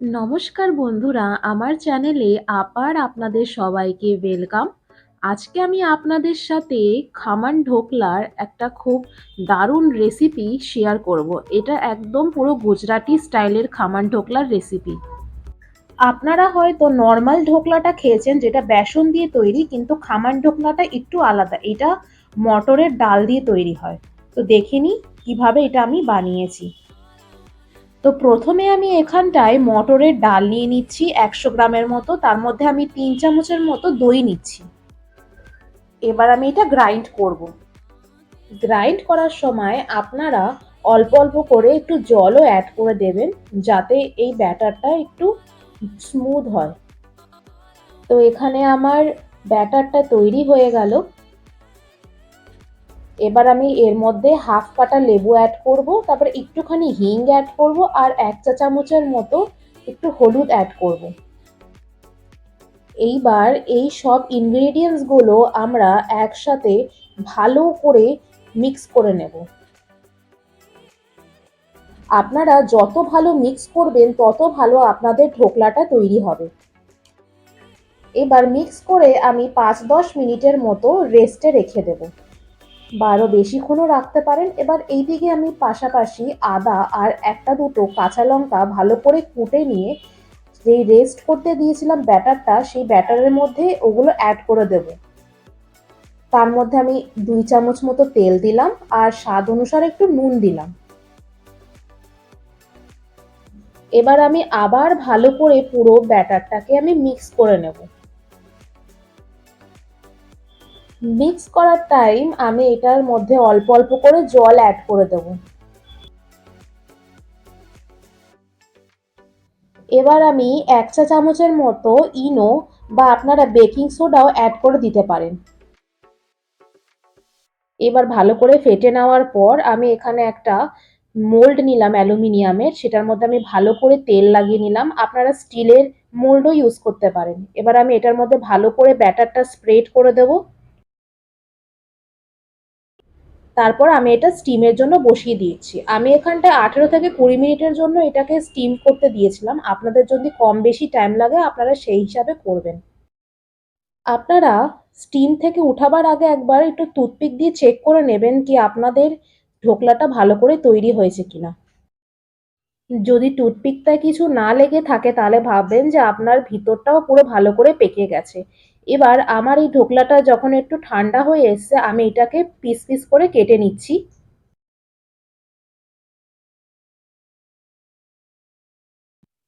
নমস্কার বন্ধুরা, আমার চ্যানেলে আবার আপনাদের সবাইকে ওয়েলকাম আজকে আমি আপনাদের সাথে খামান ঢোকলার একটা খুব দারুণ রেসিপি শেয়ার করব। এটা একদম পুরো গুজরাটি স্টাইলের খামান ঢোকলার রেসিপি আপনারা হয়তো নর্মাল ঢোকলাটা খেয়েছেন, যেটা বেসন দিয়ে তৈরি, কিন্তু খামান ঢোকলাটা একটু আলাদা। এটা মটরের ডাল দিয়ে তৈরি হয়। তো দেখিনি কীভাবে এটা আমি বানিয়েছি। তো প্রথমে আমি এখানটায় মটরের ডাল নিয়ে নিচ্ছি একশো গ্রামের মতো, তার মধ্যে আমি তিন চামচের মতো দই নিচ্ছি। এবার আমি এটা গ্রাইন্ড করব। গ্রাইন্ড করার সময় আপনারা অল্প অল্প করে একটু জলও অ্যাড করে দেবেন, যাতে এই ব্যাটারটা একটু স্মুথ হয়। তো এখানে আমার ব্যাটারটা তৈরি হয়ে গেল। এবার আমি এর মধ্যে হাফ কাটা লেবু অ্যাড করব, তারপরে একটুখানি হিং অ্যাড করব আর এক চা চামচের মতো একটু হলুদ অ্যাড করব। এইবার এই সব ইনগ্রেডিয়েন্টসগুলো আমরা একসাথে ভালো করে মিক্স করে নেব। আপনারা যত ভালো মিক্স করবেন, তত ভালো আপনাদের ঢোকলাটা তৈরি হবে। এবার মিক্স করে আমি পাঁচ দশ মিনিটের মতো রেস্টে রেখে দেবো। বা আরও বেশিক্ষণও রাখতে পারেন। এবার এই দিকে আমি পাশাপাশি আদা আর একটা দুটো কাঁচা লঙ্কা ভালো করে কুটে নিয়ে যেই রেস্ট করতে দিয়েছিলাম ব্যাটারটা, সেই ব্যাটারের মধ্যে ওগুলো অ্যাড করে দেব। তার মধ্যে আমি দুই চামচ মতো তেল দিলাম আর স্বাদ অনুসারে একটু নুন দিলাম। এবার আমি আবার ভালো করে পুরো ব্যাটারটাকে আমি মিক্স করে নেব। মিক্স করার টাইম আমি এটার মধ্যে অল্প অল্প করে জল অ্যাড করে দেব। এবার আমি এক চা চামচের মতো ইনো বা আপনারা বেকিং সোডাও অ্যাড করে দিতে পারেন। এবার ভালো করে ফেটে নেওয়ার পর আমি এখানে একটা মোল্ড নিলাম অ্যালুমিনিয়ামের, সেটার মধ্যে আমি ভালো করে তেল লাগিয়ে নিলাম। আপনারা স্টিলের মোল্ডও ইউজ করতে পারেন। এবার আমি এটার মধ্যে ভালো করে ব্যাটারটা স্প্রেড করে দেবো। তারপর আমি এটা স্টিমের জন্য বসিয়ে দিয়েছি। আমি এখানটায় আঠেরো থেকে কুড়ি মিনিটের জন্য এটাকে স্টিম করতে দিয়েছিলাম। আপনাদের যদি কম বেশি টাইম লাগে, আপনারা সেই হিসাবে করবেন। আপনারা স্টিম থেকে উঠাবার আগে একবার একটু টুথপিক দিয়ে চেক করে নেবেন কি আপনাদের ঢোকলাটা ভালো করে তৈরি হয়েছে কিনা। যদি টুথপিকটায় কিছু না লেগে থাকে তাহলে ভাববেন যে আপনার ভিতরটাও পুরো ভালো করে পেকে গেছে। এবার আমার এই ঢোকলাটা যখন একটু ঠান্ডা হয়ে এসছে, আমি এটাকে পিস পিস করে কেটে নিচ্ছি।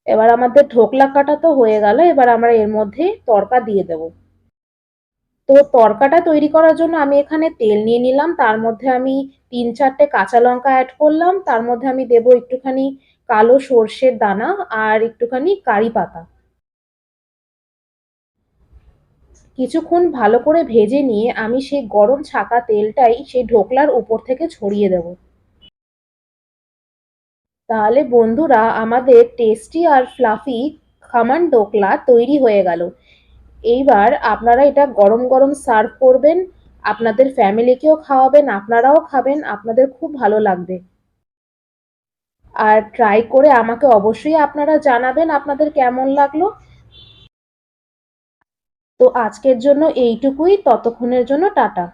এবার আমাদের ঢোকলা কাটা তো হয়ে গেল, এবার আমরা এর মধ্যে তরকা দিয়ে দেব। তো তরকাটা তৈরি করার জন্য আমি এখানে তেল নিয়ে নিলাম, তার মধ্যে আমি তিন চারটে কাঁচা লঙ্কা অ্যাড করলাম, তার মধ্যে আমি দেব একটুখানি কালো সর্ষের দানা আর একটুখানি কারি পাতা। কিছুক্ষণ ভালো করে ভেজে নিয়ে আমি সেই গরম ছাকা তেলটাই সেই ঢোকলার উপর থেকে ছড়িয়ে দেব। তাহলে বন্ধুরা, আমাদের টেস্টি আর ফ্লাফি খামান ডোকলা তৈরি হয়ে গেল। এইবার আপনারা এটা গরম গরম সার্ভ করবেন, আপনাদের ফ্যামিলিকেও খাওয়াবেন, আপনারাও খাবেন, আপনাদের খুব ভালো লাগবে। আর ট্রাই করে আমাকে অবশ্যই আপনারা জানাবেন আপনাদের কেমন লাগল। তো আজকের জন্য এইটুকুই, ততক্ষণের জন্য টাটা।